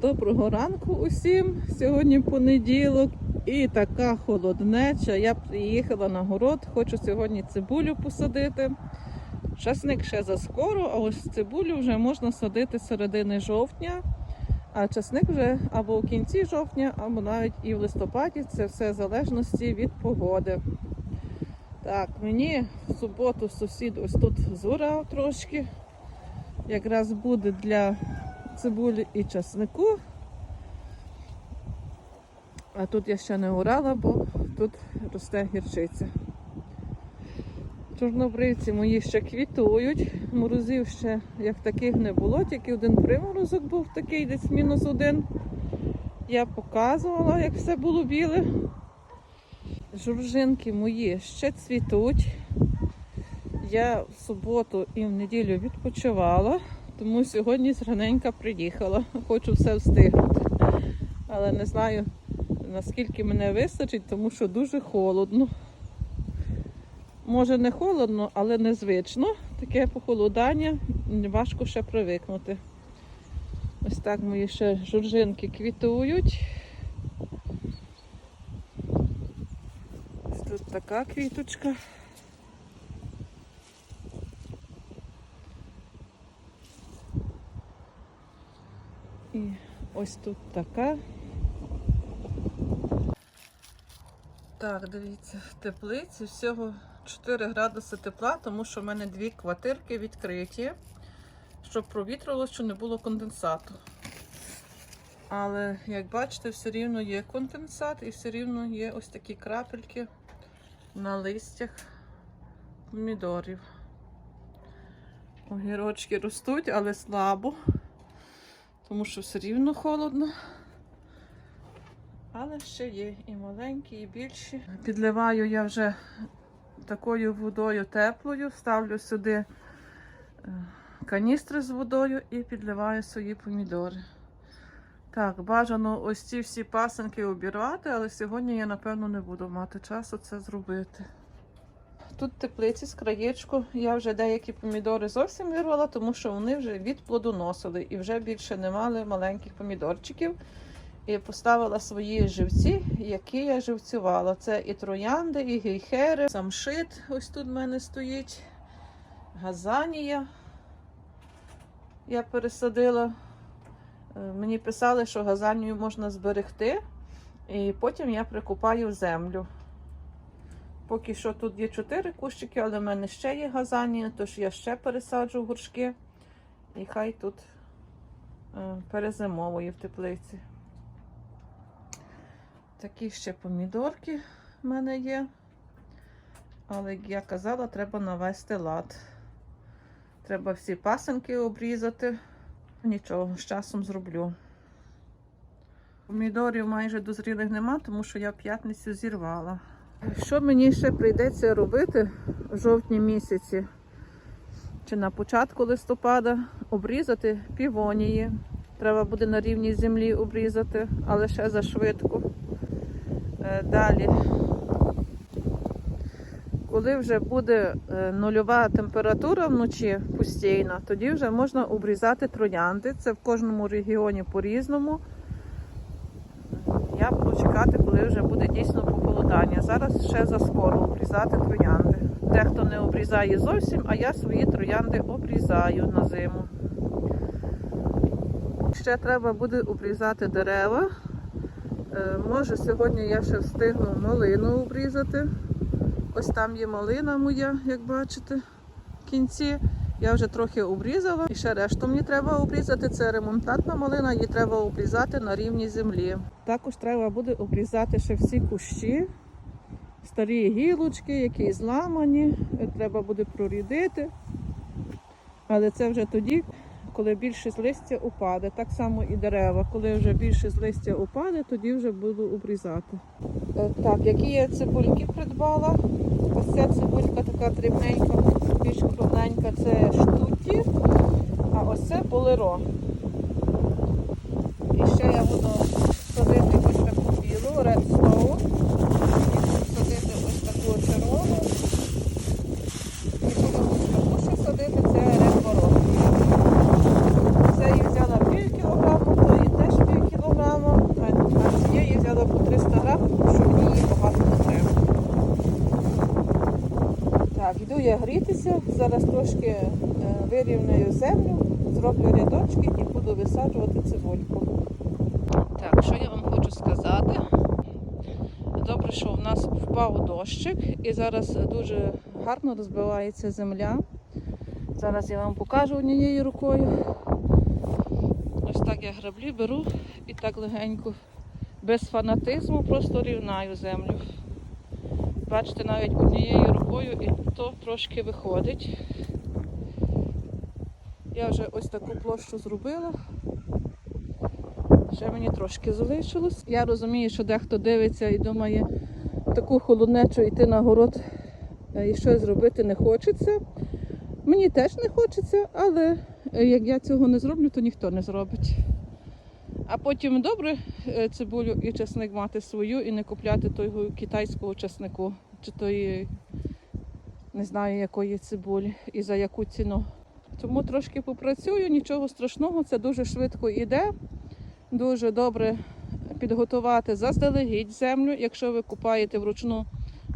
Доброго ранку усім. Сьогодні понеділок і така холоднеча. Я приїхала на город, хочу сьогодні цибулю посадити. Часник ще заскоро, а ось цибулю вже можна садити середини жовтня, а часник вже або в кінці жовтня, або навіть і в листопаді. Це все в залежності від погоди. Так, мені в суботу сусід ось тут зорав трошки. Якраз буде для цибулі і часнику. А тут я ще не орала, бо тут росте гірчиця. Чорнобривці мої ще квітують. Морозів ще як таких не було, тільки один приморозок був такий, десь мінус один. Я показувала, як все було біле. Журжинки мої ще цвітуть. Я в суботу і в неділю відпочивала, тому сьогодні зраненька приїхала. Хочу все встигнути. Але не знаю, наскільки мене вистачить, тому що дуже холодно. Може не холодно, але незвично. Таке похолодання, важко ще привикнути. Ось так мої ще журжинки квітують. Ось тут така квіточка. І ось тут така. Так, дивіться, в теплиці всього 4 градуси тепла, тому що в мене дві квартирки відкриті, щоб провітрило, що не було конденсату. Але, як бачите, все рівно є конденсат і все рівно є ось такі крапельки на листях помідорів. Огірочки ростуть, але слабо, тому що все рівно холодно. Але ще є і маленькі, і більші. Підливаю я вже такою водою теплою, ставлю сюди е, каністри з водою і підливаю свої помідори. Так, бажано ось ці всі пасенки обірвати, але сьогодні я, напевно, не буду мати часу це зробити. Тут теплиці з краєчку. Я вже деякі помідори зовсім вирвала, тому що вони вже від плодоносили і вже більше не мали маленьких помідорчиків. І поставила свої живці, які я живцювала. Це і троянди, і гейхери, самшит, ось тут в мене стоїть, газанія. Я пересадила. Е, Мені писали, що газанію можна зберегти, і потім я прикупаю землю. Поки що тут є чотири кущики, але в мене ще є газанія, тож я ще пересаджу горшки. І хай тут е, перезимовує в теплиці. Такі ще помідорки в мене є. Але, як я казала, треба навести лад. Треба всі пасенки обрізати. Нічого, з часом зроблю. Помідорів майже дозрілих нема, тому що я п'ятницю зірвала. Що мені ще прийдеться робити в жовтні місяці? Чи на початку листопада обрізати півонії. Треба буде на рівні землі обрізати, але ще зашвидко. Е, Далі, коли вже буде е, нульова температура вночі постійна, тоді вже можна обрізати троянди. Це в кожному регіоні по-різному. Я буду чекати, коли вже буде дійсно похолодання. Зараз ще заскоро обрізати троянди. Дехто не обрізає зовсім, а я свої троянди обрізаю на зиму. Ще треба буде обрізати дерева. Е, Може, сьогодні я ще встигну малину обрізати. Ось там є малина моя, як бачите, в кінці. Я вже трохи обрізала. І ще решту мені треба обрізати. Це ремонтантна малина, її треба обрізати на рівні землі. Також треба буде обрізати ще всі кущі, старі гілочки, які зламані. Треба буде прорідити. Але це вже тоді, коли більшість листя упаде. Так само і дерева. Коли вже більшість листя упаде, тоді вже буду обрізати. Е, Так, які я цибульки придбала. Ось ця цибулька така дрібненька, більш кругленька, це болеро. І ще я буду садити ось таку білу, редстоун. І буду садити ось таку червону. І буду ось таку ще садити, це редборон. Це я взяла пів кілограму, то її теж пів кілограму, а цієї взяла по 300 грамів, щоб мені її багато не треба. Так, йду я грітися, зараз трошки е, вирівняю землю, зроблю впав дощик і зараз дуже гарно розбивається земля. Зараз я вам покажу однією рукою. Ось так я граблі беру і так легенько, без фанатизму, просто рівнаю землю. Бачите, навіть однією рукою і то трошки виходить. Я вже ось таку площу зробила. Ще мені трошки залишилось. Я розумію, що дехто дивиться і думає, таку холоднечу йти на город е, і щось зробити не хочеться. Мені теж не хочеться, але е, як я цього не зроблю, то ніхто не зробить. А потім добре е, цибулю і чесник мати свою і не купляти того китайського чеснику, чи тої не знаю якої цибулі і за яку ціну. Тому трошки попрацюю, нічого страшного, це дуже швидко йде. Дуже добре підготувати заздалегідь землю. Якщо ви купаєте вручну,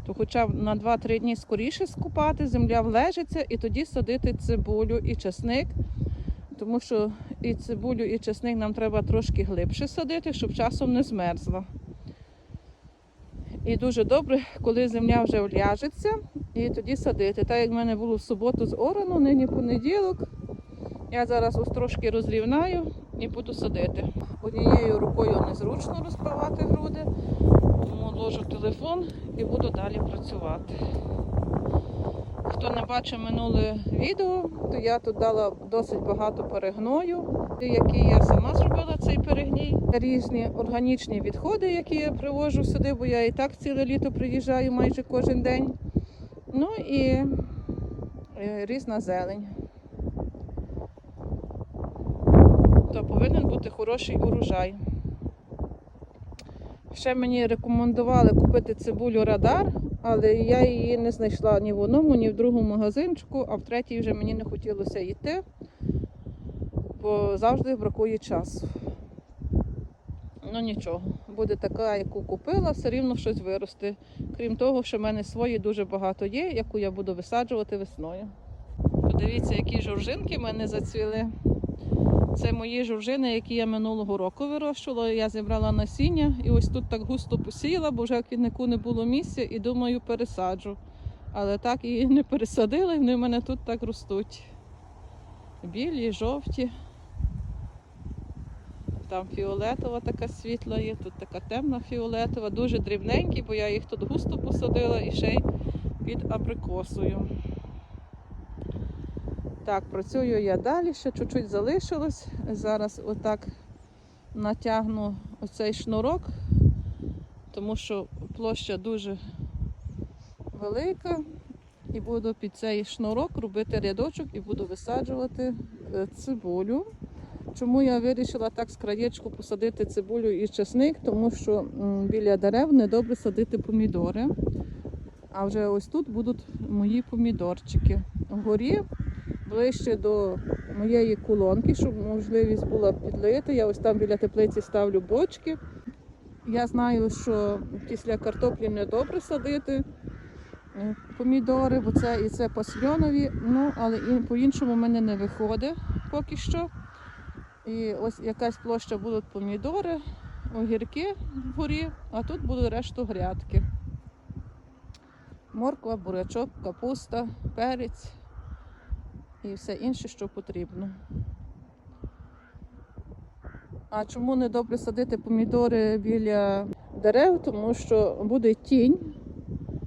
то хоча б на 2-3 дні скоріше скупати, земля влежиться і тоді садити цибулю і чесник. Тому що і цибулю, і чесник нам треба трошки глибше садити, щоб часом не змерзла. І дуже добре, коли земля вже вляжеться, і тоді садити. Так як в мене було в суботу з орану, нині понеділок. Я зараз ось трошки розрівнаю і буду садити. Однією рукою незручно розбивати груди, тому ложу телефон і буду далі працювати. Хто не бачив минуле відео, то я тут дала досить багато перегною, який я сама зробила цей перегній. Різні органічні відходи, які я привожу сюди, бо я і так ціле літо приїжджаю майже кожен день. Ну і е, різна зелень. Повинен бути хороший урожай. Ще мені рекомендували купити цибулю радар, але я її не знайшла ні в одному, ні в другому магазинчику, а в третій вже мені не хотілося йти, бо завжди бракує часу. Ну нічого, буде така, яку купила, все рівно щось виросте. Крім того, що в мене свої дуже багато є, яку я буду висаджувати весною. Подивіться, які жоржинки в мене зацвіли. Це мої жоржини, які я минулого року вирощувала. Я зібрала насіння і ось тут так густо посіяла, бо вже в квітнику не було місця і думаю, пересаджу. Але так і не пересадила, і вони в мене тут так ростуть. Білі, жовті. Там фіолетова така світла є, тут така темна фіолетова, дуже дрібненькі, бо я їх тут густо посадила і ще й під абрикосою. Так, працюю я далі, ще чуть-чуть залишилось. Зараз отак натягну оцей шнурок, тому що площа дуже велика. І буду під цей шнурок робити рядочок і буду висаджувати е, цибулю. Чому я вирішила так з краєчку посадити цибулю і чесник? Тому що біля дерев недобре садити помідори. А вже ось тут будуть мої помідорчики. Вгорі ближче до моєї колонки, щоб можливість була підлити. Я ось там біля теплиці ставлю бочки. Я знаю, що після картоплі не добре садити е, помідори, бо це і це пасльонові, ну але по-іншому в мене не виходить поки що. І ось якась площа будуть помідори, огірки вгорі, а тут буде решту грядки. Морква, бурячок, капуста, перець і все інше, що потрібно. А чому не добре садити помідори біля дерев? Тому що буде тінь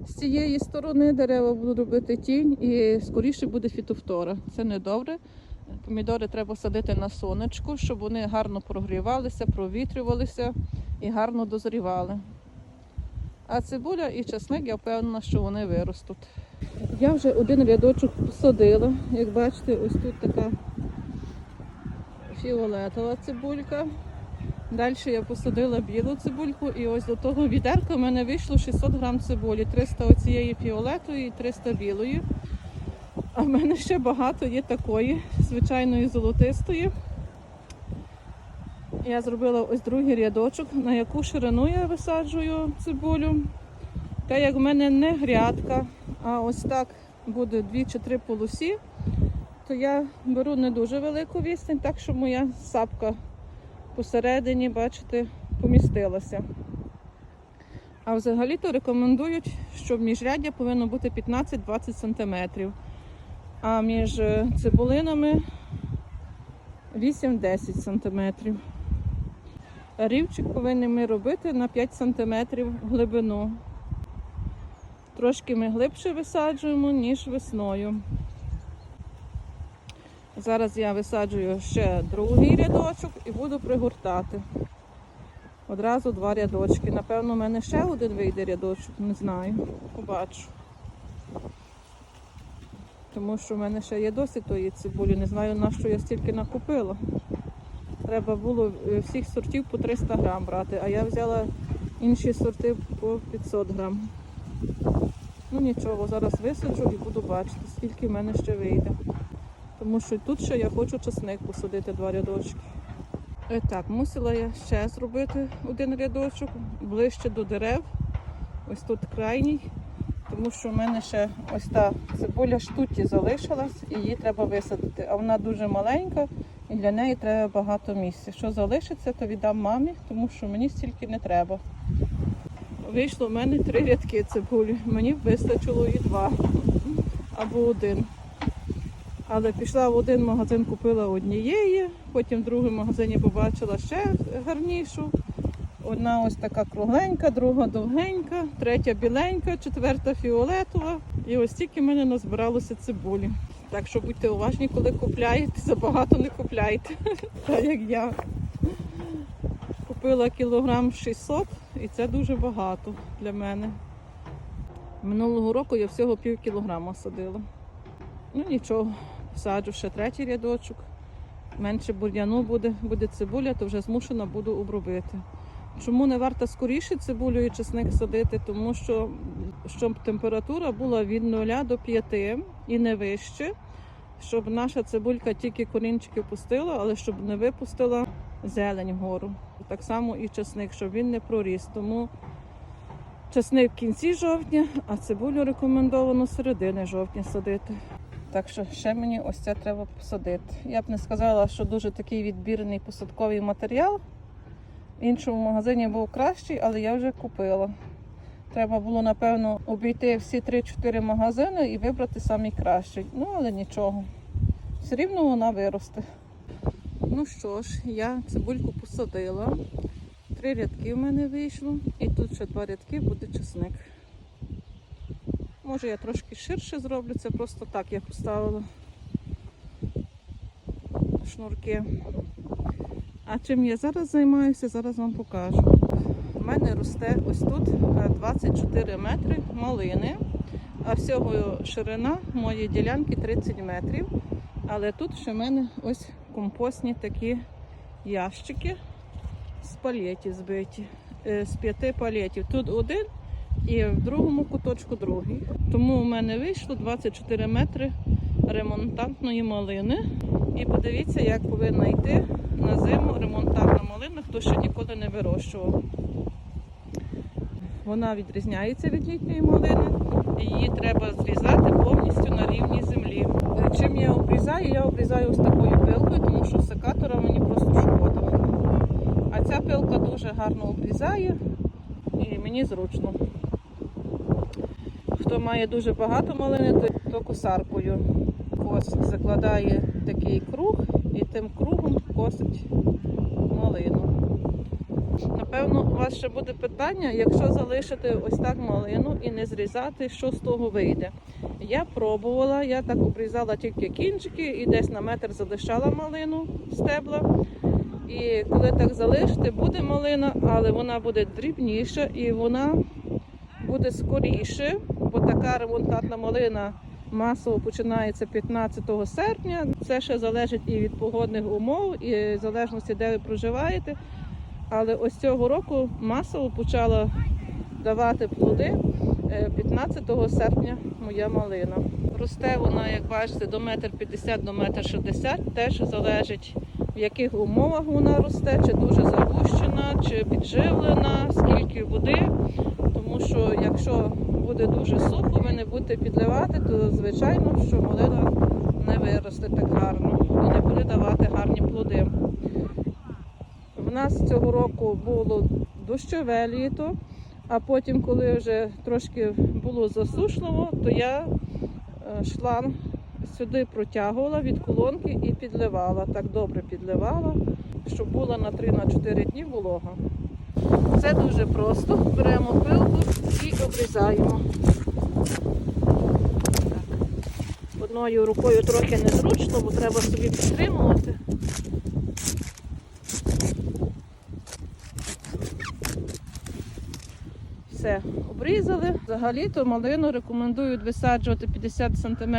з цієї сторони дерева будуть робити тінь і скоріше буде фітофтора. Це не добре. Помідори треба садити на сонечку, щоб вони гарно прогрівалися, провітрювалися і гарно дозрівали. А цибуля і часник, я впевнена, що вони виростуть. Я вже один рядочок посадила. Як бачите, ось тут така фіолетова цибулька. Далі я посадила білу цибульку і ось до того відерка в мене вийшло 600 грам цибулі. 300 оцієї фіолетової і 300 білої. А в мене ще багато є такої, звичайної золотистої. Я зробила ось другий рядочок, на яку ширину я висаджую цибулю. Та як в мене не грядка, а ось так буде дві чи три полосі, то я беру не дуже велику відстань, так що моя сапка посередині, бачите, помістилася. А взагалі-то рекомендують, що міжряддя повинно бути 15-20 см, а між цибулинами 8-10 см. Рівчик повинні ми робити на 5 см глибину. Трошки ми глибше висаджуємо, ніж весною. Зараз я висаджую ще другий рядочок і буду пригортати. Одразу два рядочки. Напевно, в мене ще один вийде рядочок, не знаю. Побачу. Тому що в мене ще є досить тої цибулі. Не знаю, на що я стільки накупила. Треба було е, всіх сортів по 300 грам брати, а я взяла інші сорти по 500 грам. Ну нічого, зараз висаджу і буду бачити, скільки в мене ще вийде. Тому що тут ще я хочу часник посадити два рядочки. Е, Так, мусила я ще зробити один рядочок ближче до дерев. Ось тут крайній, тому що в мене ще ось та цибуля штуті залишилась і її треба висадити. А вона дуже маленька і для неї треба багато місця. Що залишиться, то віддам мамі, тому що мені стільки не треба. Вийшло в мене три рядки цибулі. Мені вистачило і два або один. Але пішла в один магазин, купила однієї, потім в другому магазині побачила ще гарнішу. Одна ось така кругленька, друга довгенька, третя біленька, четверта фіолетова. І ось тільки в мене назбиралося цибулі. Так що будьте уважні, коли купляєте, забагато не купляйте. Так як я. Купила кілограм 600 і це дуже багато для мене. Минулого року я всього пів кілограма садила. Ну нічого, саджу ще третій рядочок. Менше бур'яну буде, буде цибуля, то вже змушена буду обробити. Чому не варто скоріше цибулю і чесник садити? Тому що щоб температура була від 0 до 5 і не вище, щоб наша цибулька тільки корінчики пустила, але щоб не випустила зелень вгору. Так само і чесник, щоб він не проріс. Тому чесник в кінці жовтня, а цибулю рекомендовано середини жовтня садити. Так що ще мені ось це треба посадити. Я б не сказала, що дуже такий відбірний посадковий матеріал. В іншому магазині був кращий, але я вже купила. Треба було, напевно, обійти всі 3-4 магазини і вибрати самий кращий. Ну, але нічого. Все рівно вона виросте. Ну що ж, я цибульку посадила. Три рядки в мене вийшло. І тут ще два рядки буде чесник. Може я трошки ширше зроблю, це просто так я поставила шнурки. А чим я зараз займаюся, зараз вам покажу. У мене росте ось тут е, 24 метри малини, а всього ширина моєї ділянки 30 метрів. Але тут ще в мене ось компостні такі ящики з палетів збиті, е, з п'яти палетів. Тут один і в другому куточку другий. Тому у мене вийшло 24 метри ремонтантної малини. І подивіться, як повинна йти на зиму ремонтантна малина, хто ще ніколи не вирощував. Вона відрізняється від літньої малини. Її треба зрізати повністю на рівній землі. Е, Чим я обрізаю? Я обрізаю ось такою пилкою, тому що секатора мені просто шкода. А ця пилка дуже гарно обрізає і мені зручно. Хто має дуже багато малини, то косаркою косить, закладає такий круг і тим кругом косить малину. Напевно, у вас ще буде питання, якщо залишити ось так малину і не зрізати, що з того вийде. Я пробувала, я так обрізала тільки кінчики і десь на метр залишала малину стебла. І коли так залишити, буде малина, але вона буде дрібніша і вона буде скоріше, бо така ремонтантна малина масово починається 15 серпня. Це ще залежить і від погодних умов, і залежності, де ви проживаєте. Але ось цього року масово почала давати плоди е, 15 серпня моя малина. Росте вона, як бачите, до метр 50 до метр 60, теж залежить в яких умовах вона росте, чи дуже загущена, чи підживлена, скільки води. Тому що якщо буде дуже сухо, ви не будете підливати, то звичайно, що малина не виросте так гарно і не буде давати гарні плоди. Нас цього року було дощове літо, а потім, коли вже трошки було засушливо, то я е, шланг сюди протягувала від колонки і підливала. Так добре підливала, щоб була на 3-4 дні волога. Це дуже просто. Беремо пилку і обрізаємо. Так. Одною рукою трохи незручно, бо треба собі підтримувати. Все, обрізали. Взагалі-то малину рекомендують висаджувати 50 см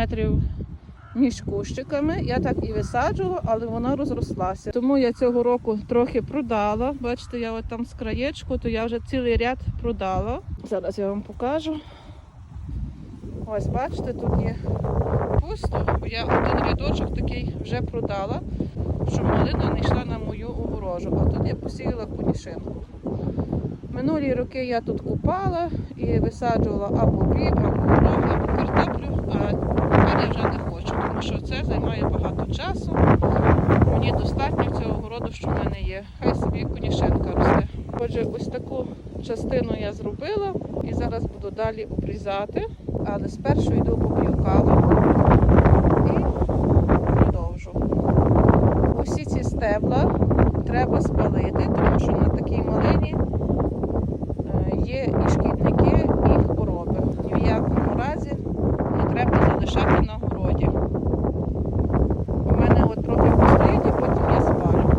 між кущиками. Я так і висаджувала, але вона розрослася. Тому я цього року трохи продала. Бачите, я от там з краєчку, то я вже цілий ряд продала. Зараз я вам покажу. Ось, бачите, тут є пусто. бо Я один рядочок такий вже продала, щоб малина не йшла на мою огорожу. А тут я посіяла конішинку. Минулі роки я тут купала і висаджувала або біб, або горох, або картоплю, а тепер я вже не хочу, тому що це займає багато часу. Мені достатньо цього городу, що в мене є. Хай собі конішенка росте. Отже, ось таку частину я зробила і зараз буду далі обрізати, але спершу йду поп'ю каву і продовжу. Усі ці стебла треба спалити, тому що на такій малині є і шкідники, і хвороби. Ні в якому разі не треба залишати на городі. У мене от трохи постоїть і потім я спалю.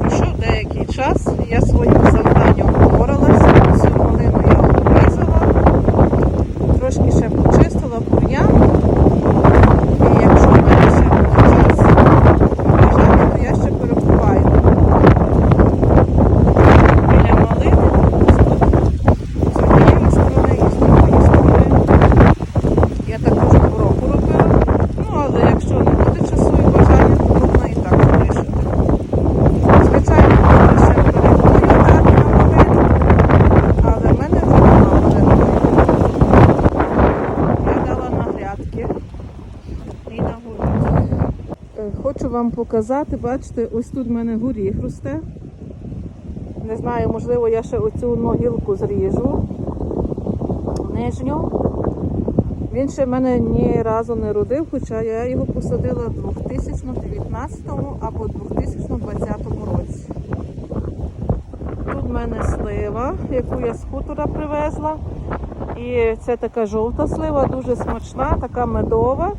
Пройшов деякий час, я своїм завданням впоралася. Всю малину я обрізала, трошки ще почистила бур'ян. І якщо в мене ще буде час обрізати, то я ще перекупаю. Біля малини, з однієї сторони і з другої сторони. Я також пороку робила. Ну, але якщо не буде часу і бажання, то можна і так залишити. Звичайно, можна ще перекую так на малину, але в мене вже нема малини. Я дала на грядки і на горіх. Е, Хочу вам показати, бачите, ось тут в мене горіх росте. Не знаю, можливо, я ще оцю ногілку зріжу. Нижню. Він ще мене ні разу не родив, хоча я його посадила в 2019 або 2020 році. Тут в мене слива, яку я з хутора привезла. І це така жовта слива, дуже смачна, така медова.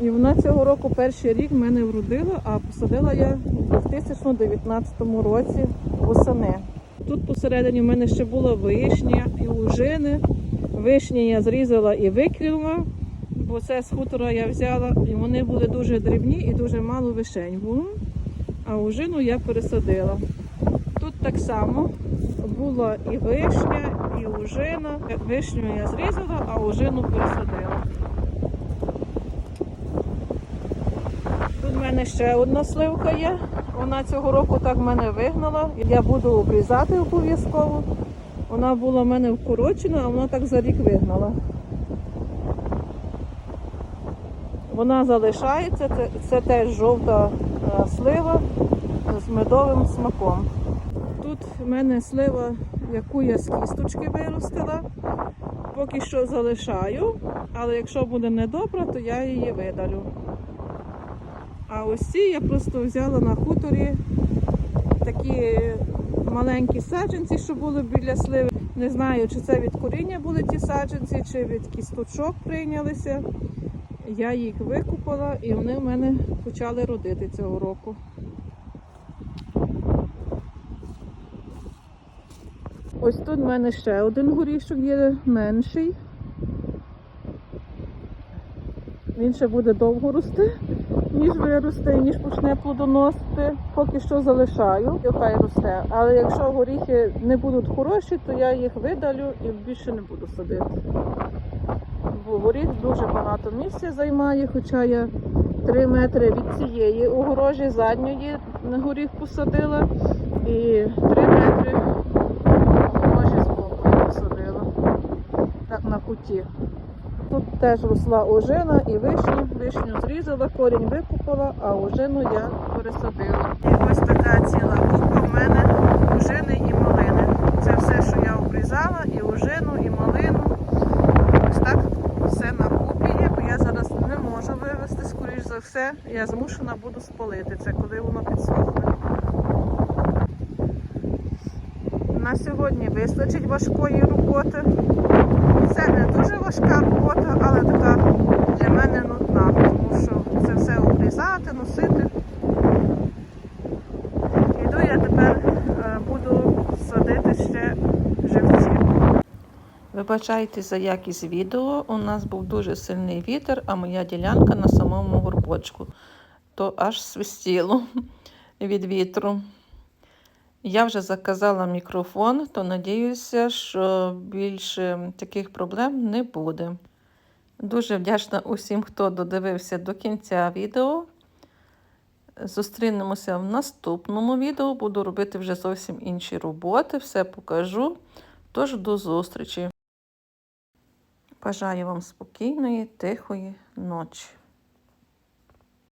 І вона цього року перший рік мене вродила, а посадила я у 2019 році восени. Тут посередині в мене ще була вишня і ужини. Вишні я зрізала і викинула, бо це з хутора я взяла, і вони були дуже дрібні і дуже мало вишень було. А ужину я пересадила. Тут так само була і вишня, і ужина. Вишню я зрізала, а ужину пересадила. В мене ще одна сливка є. Вона цього року так мене вигнала. Я буду обрізати обов'язково. Вона була в мене вкорочена, а вона так за рік вигнала. Вона залишається, це, це теж жовта е, слива з медовим смаком. Тут в мене слива, яку я з кісточки виростила. Поки що залишаю, але якщо буде недобра, то я її видалю. А ось ці я просто взяла на хуторі такі маленькі саджанці, що були біля сливи. Не знаю, чи це від коріння були ті саджанці, чи від кісточок прийнялися. Я їх викупала і вони в мене почали родити цього року. Ось тут в мене ще один горішок є менший. Він ще буде довго рости, ніж виросте, ніж почне плодоносити. Поки що залишаю, хай росте. Але якщо горіхи не будуть хороші, то я їх видалю і більше не буду садити. Бо горіх дуже багато місця займає, хоча я 3 метри від цієї огорожі задньої на горіх посадила і 3 метри огорожі з посадила. Так на куті. Тут теж росла ожина і вишня. Вишню зрізала, корінь викупала, а ожину я пересадила. І ось така ціла купа в мене ожини і малини. Це все, що я обрізала, і ожину, і малину. Ось так все на купі є, бо я зараз не можу вивезти, скоріш за все. Я змушена буду спалити це, коли воно підсохне. На сьогодні вистачить важкої роботи. Не дуже важка робота, але така для мене нудна, тому що це все обрізати, носити. Іду я тепер е, буду садити ще живці. Вибачайте за якість відео. У нас був дуже сильний вітер, а моя ділянка на самому горбочку. То аж свистіло від вітру. Я вже заказала мікрофон, то надіюся, що більше таких проблем не буде. Дуже вдячна усім, хто додивився до кінця відео. Зустрінемося в наступному відео. Буду робити вже зовсім інші роботи, все покажу. Тож до зустрічі. Бажаю вам спокійної, тихої ночі.